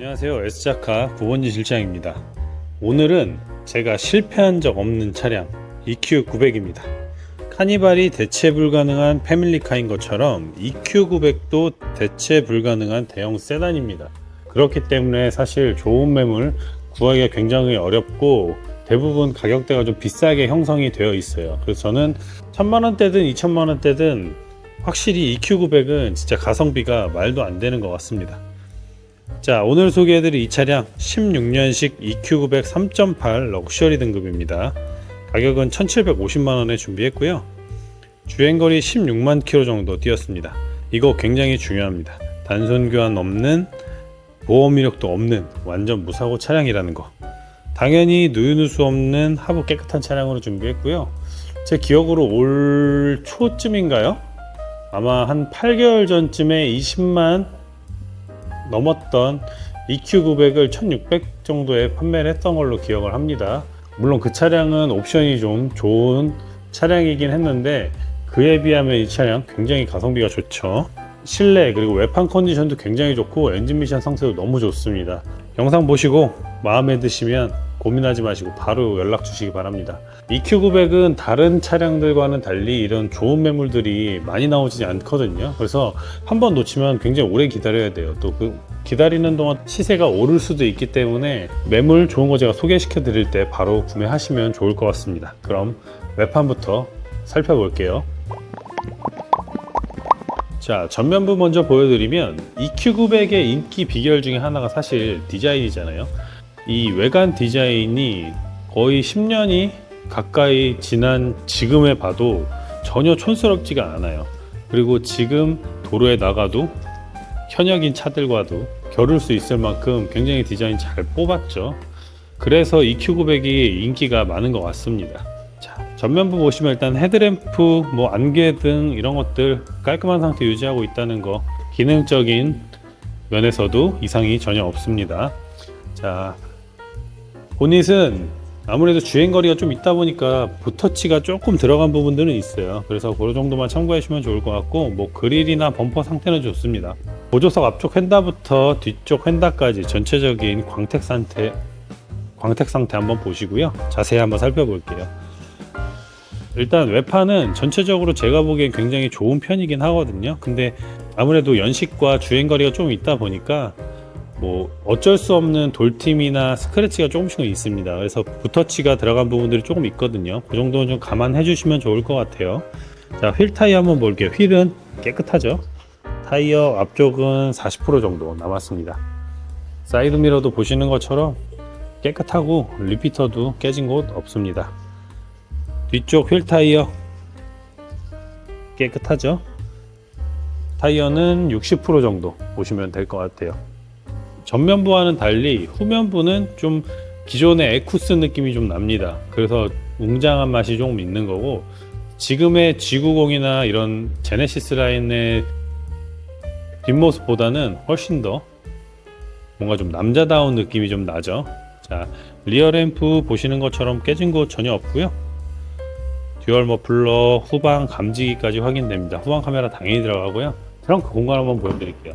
안녕하세요. S자카 구본지 실장입니다. 오늘은 제가 실패한 적 없는 차량 EQ900입니다. 카니발이 대체 불가능한 패밀리카인 것처럼 EQ900도 대체 불가능한 대형 세단입니다. 그렇기 때문에 사실 좋은 매물 구하기가 굉장히 어렵고 대부분 가격대가 좀 비싸게 형성이 되어 있어요. 그래서 저는 천만 원대든 이천만 원대든 확실히 EQ900은 진짜 가성비가 말도 안 되는 것 같습니다 자 오늘 소개해드릴 이 차량 16년식 EQ900 3.8 럭셔리 등급입니다. 가격은 1750만원에 준비했고요. 주행거리 16만 킬로 정도 뛰었습니다. 이거 굉장히 중요합니다. 단손 교환 없는 보험 이력도 없는 완전 무사고 차량이라는 거. 당연히 누유누수 없는 하부 깨끗한 차량으로 준비했고요. 제 기억으로 올 초쯤인가요? 아마 한 8개월 전쯤에 20만 넘었던 EQ900을 1600 정도에 판매를 했던 걸로 기억을 합니다. 물론 그 차량은 옵션이 좀 좋은 차량이긴 했는데 그에 비하면 이 차량 굉장히 가성비가 좋죠. 실내 그리고 외판 컨디션도 굉장히 좋고 엔진 미션 상태도 너무 좋습니다. 영상 보시고 마음에 드시면 고민하지 마시고 바로 연락 주시기 바랍니다. EQ900은 다른 차량들과는 달리 이런 좋은 매물들이 많이 나오지 않거든요. 그래서 한 번 놓치면 굉장히 오래 기다려야 돼요. 또 그 기다리는 동안 시세가 오를 수도 있기 때문에 매물 좋은 거 제가 소개시켜 드릴 때 바로 구매하시면 좋을 것 같습니다. 그럼 외판부터 살펴볼게요. 자, 전면부 먼저 보여드리면 EQ900의 인기 비결 중에 하나가 사실 디자인이잖아요. 이 외관 디자인이 거의 10년이 가까이 지난 지금에 봐도 전혀 촌스럽지가 않아요. 그리고 지금 도로에 나가도 현역인 차들과도 겨룰 수 있을 만큼 굉장히 디자인 잘 뽑았죠. 그래서 EQ900이 인기가 많은 것 같습니다. 자, 전면부 보시면 일단 헤드램프, 뭐 안개등 이런 것들 깔끔한 상태 유지하고 있다는 거 기능적인 면에서도 이상이 전혀 없습니다. 자, 보닛은 아무래도 주행거리가 좀 있다 보니까 붓터치가 조금 들어간 부분들은 있어요. 그래서 그 정도만 참고해 주시면 좋을 것 같고, 뭐 그릴이나 범퍼 상태는 좋습니다. 보조석 앞쪽 휀다부터 뒤쪽 휀다까지 전체적인 광택 상태, 광택 상태 한번 보시고요. 자세히 한번 살펴볼게요. 일단 외판은 전체적으로 제가 보기엔 굉장히 좋은 편이긴 하거든요. 근데 아무래도 연식과 주행거리가 좀 있다 보니까 뭐 어쩔 수 없는 돌팀이나 스크래치가 조금씩은 있습니다. 그래서 붓터치가 들어간 부분들이 조금 있거든요. 그 정도는 좀 감안해 주시면 좋을 것 같아요. 자, 휠 타이어 한번 볼게요. 휠은 깨끗하죠. 타이어 앞쪽은 40% 정도 남았습니다. 사이드 미러도 보시는 것처럼 깨끗하고 리피터도 깨진 곳 없습니다. 뒤쪽 휠 타이어 깨끗하죠. 타이어는 60% 정도 보시면 될 것 같아요. 전면부와는 달리 후면부는 좀 기존의 에쿠스 느낌이 좀 납니다. 그래서 웅장한 맛이 조금 있는 거고 지금의 G90이나 이런 제네시스 라인의 뒷모습보다는 훨씬 더 뭔가 좀 남자다운 느낌이 좀 나죠. 자, 리어 램프 보시는 것처럼 깨진 곳 전혀 없고요. 듀얼 머플러, 후방 감지기까지 확인됩니다. 후방 카메라 당연히 들어가고요. 트렁크 공간 한번 보여드릴게요.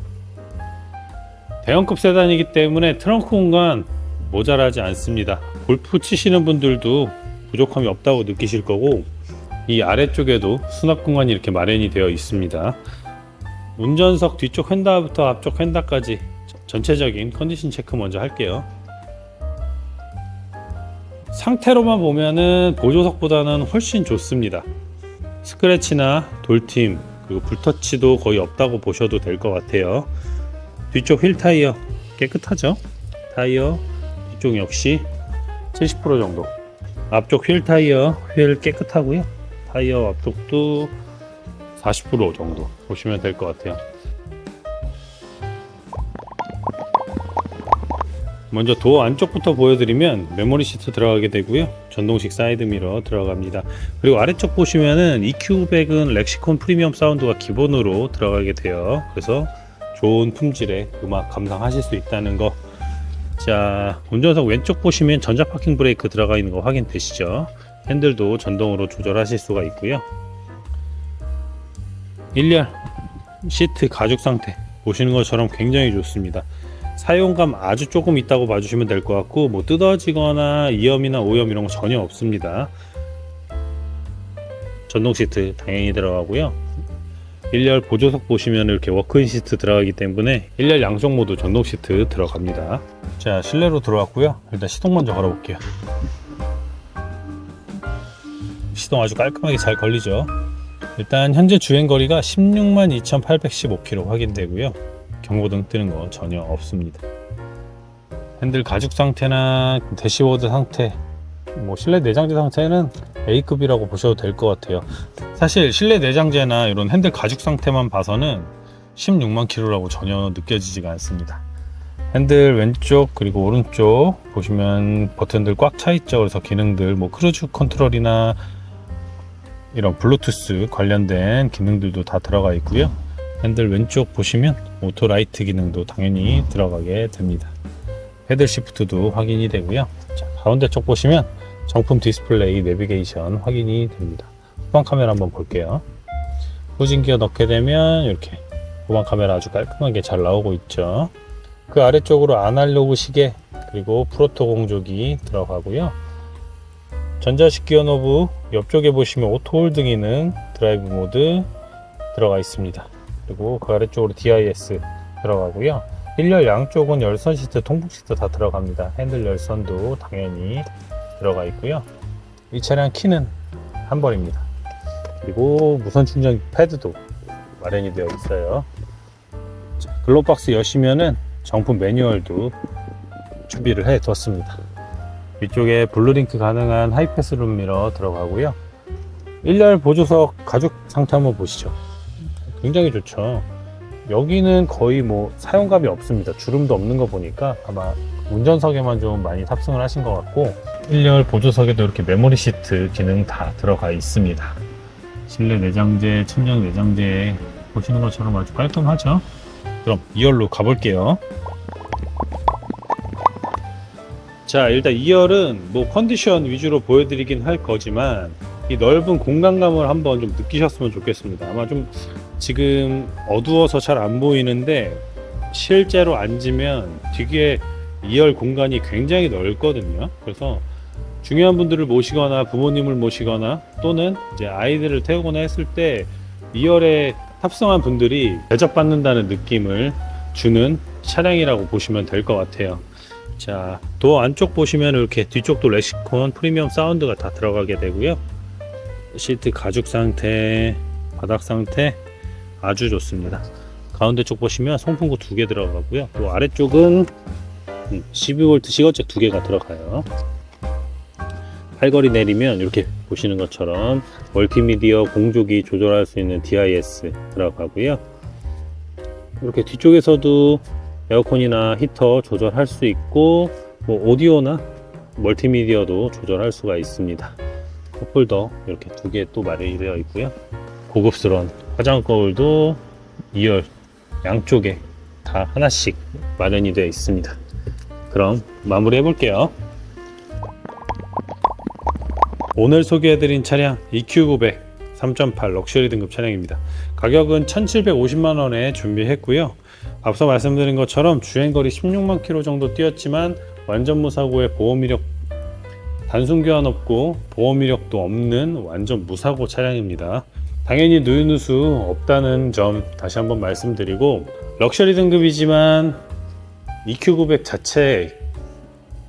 대형급 세단이기 때문에 트렁크 공간 모자라지 않습니다. 골프 치시는 분들도 부족함이 없다고 느끼실 거고 이 아래쪽에도 수납 공간이 이렇게 마련이 되어 있습니다. 운전석 뒤쪽 휀다부터 앞쪽 휀다까지 전체적인 컨디션 체크 먼저 할게요. 상태로만 보면은 보조석보다는 훨씬 좋습니다. 스크래치나 돌팀 그리고 불터치도 거의 없다고 보셔도 될 것 같아요. 뒤쪽 휠 타이어 깨끗하죠? 타이어 뒤쪽 역시 70% 정도. 앞쪽 휠 타이어 휠 깨끗하고요. 타이어 앞쪽도 40% 정도 보시면 될 것 같아요. 먼저 도어 안쪽부터 보여드리면 메모리 시트 들어가게 되고요. 전동식 사이드 미러 들어갑니다. 그리고 아래쪽 보시면은 EQ100은 렉시콘 프리미엄 사운드가 기본으로 들어가게 돼요. 그래서 좋은 품질의 음악 감상하실 수 있다는 거. 자, 운전석 왼쪽 보시면 전자 파킹 브레이크 들어가 있는 거 확인되시죠? 핸들도 전동으로 조절하실 수가 있고요. 1열 시트 가죽 상태 보시는 것처럼 굉장히 좋습니다. 사용감 아주 조금 있다고 봐주시면 될 것 같고 뭐 뜯어지거나 이염이나 오염 이런 거 전혀 없습니다. 전동 시트 당연히 들어가고요. 1열 보조석 보시면 이렇게 워크인 시트 들어가기 때문에 1열 양쪽 모두 전동 시트 들어갑니다. 자 실내로 들어왔고요. 일단 시동 먼저 걸어 볼게요. 시동 아주 깔끔하게 잘 걸리죠. 일단 현재 주행 거리가 16만 2,815km 확인되고요. 경고등 뜨는 거 전혀 없습니다. 핸들 가죽 상태나 대시보드 상태, 뭐 실내 내장재 상태는 A급이라고 보셔도 될 것 같아요. 사실 실내 내장재나 이런 핸들 가죽 상태만 봐서는 16만 킬로라고 전혀 느껴지지가 않습니다. 핸들 왼쪽 그리고 오른쪽 보시면 버튼들 꽉 차 있죠. 그래서 기능들 뭐 크루즈 컨트롤이나 이런 블루투스 관련된 기능들도 다 들어가 있고요. 핸들 왼쪽 보시면 오토 라이트 기능도 당연히 들어가게 됩니다. 패들 시프트도 확인이 되고요. 자, 가운데 쪽 보시면 정품 디스플레이 내비게이션 확인이 됩니다. 후방 카메라 한번 볼게요. 후진 기어 넣게 되면 이렇게 후방 카메라 아주 깔끔하게 잘 나오고 있죠. 그 아래쪽으로 아날로그 시계 그리고 프로토 공조기 들어가고요. 전자식 기어 노브 옆쪽에 보시면 오토 홀드 기능 드라이브 모드 들어가 있습니다. 그리고 그 아래쪽으로 DIS 들어가고요. 1열 양쪽은 열선 시트, 통풍 시트 다 들어갑니다. 핸들 열선도 당연히 들어가 있고요. 이 차량 키는 한 번입니다. 그리고 무선 충전 패드도 마련이 되어 있어요. 자, 글로박스 여시면은 정품 매뉴얼도 준비를 해 뒀습니다. 위쪽에 블루링크 가능한 하이패스 룸 미러 들어가고요. 1열 보조석 가죽 상태 한번 보시죠. 굉장히 좋죠. 여기는 거의 뭐 사용감이 없습니다. 주름도 없는 거 보니까 아마 운전석에만 좀 많이 탑승을 하신 것 같고 1열 보조석에도 이렇게 메모리 시트 기능 다 들어가 있습니다. 실내 내장재, 측량 내장재 보시는 것처럼 아주 깔끔하죠? 그럼 2열로 가볼게요. 자 일단 2열은 뭐 컨디션 위주로 보여드리긴 할 거지만 이 넓은 공간감을 한번 좀 느끼셨으면 좋겠습니다. 아마 좀 지금 어두워서 잘 안 보이는데 실제로 앉으면 뒤에 2열 공간이 굉장히 넓거든요. 그래서 중요한 분들을 모시거나 부모님을 모시거나 또는 이제 아이들을 태우거나 했을 때 2열에 탑승한 분들이 대접받는다는 느낌을 주는 차량이라고 보시면 될 것 같아요. 자, 도어 안쪽 보시면 이렇게 뒤쪽도 레시콘 프리미엄 사운드가 다 들어가게 되고요. 시트 가죽 상태, 바닥 상태 아주 좋습니다. 가운데 쪽 보시면 송풍구 두 개 들어가고요. 또 아래쪽은 12V 시거잭 두 개가 들어가요. 팔걸이 내리면 이렇게 보시는 것처럼 멀티미디어 공조기 조절할 수 있는 DIS 들어가고요. 이렇게 뒤쪽에서도 에어컨이나 히터 조절할 수 있고 뭐 오디오나 멀티미디어도 조절할 수가 있습니다. 컵홀더 이렇게 두 개 또 마련이 되어 있고요. 고급스러운 화장 거울도 2열 양쪽에 다 하나씩 마련이 되어 있습니다. 그럼 마무리 해볼게요. 오늘 소개해드린 차량 EQ900 3.8 럭셔리 등급 차량입니다. 가격은 1,750만원에 준비했고요. 앞서 말씀드린 것처럼 주행거리 16만 킬로 정도 뛰었지만 완전 무 사고의 보험 이력 단순 교환 없고 보험 이력도 없는 완전 무사고 차량입니다. 당연히 누유누수 없다는 점 다시 한번 말씀드리고 럭셔리 등급이지만 EQ900 자체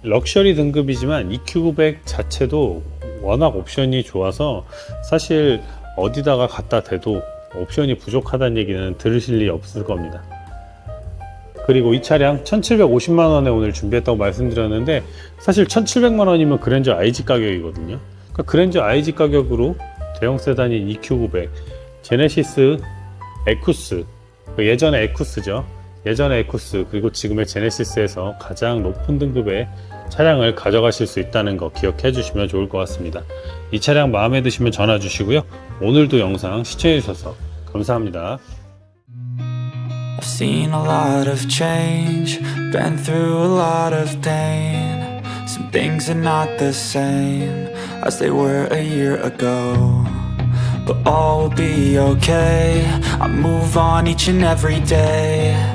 럭셔리 등급이지만 EQ900 자체도 워낙 옵션이 좋아서 사실 어디다가 갖다 대도 옵션이 부족하다는 얘기는 들으실 일이 없을 겁니다. 그리고 이 차량 1750만 원에 오늘 준비했다고 말씀드렸는데 사실 1700만 원이면 그랜저 IG 가격이거든요. 그러니까 그랜저 IG 가격으로 대형 세단인 EQ900, 제네시스 에쿠스, 그 예전에 에쿠스죠. 예전에 에쿠스 그리고 지금의 제네시스에서 가장 높은 등급의 차량을 가져가실 수 있다는 거 기억해 주시면 좋을 것 같습니다. 이 차량 마음에 드시면 전화 주시고요. 오늘도 영상 시청해 주셔서 감사합니다. I've seen a lot of change, been through a lot of pain. Some things are not the same as they were a year ago. But all will be okay. I move on each and every day.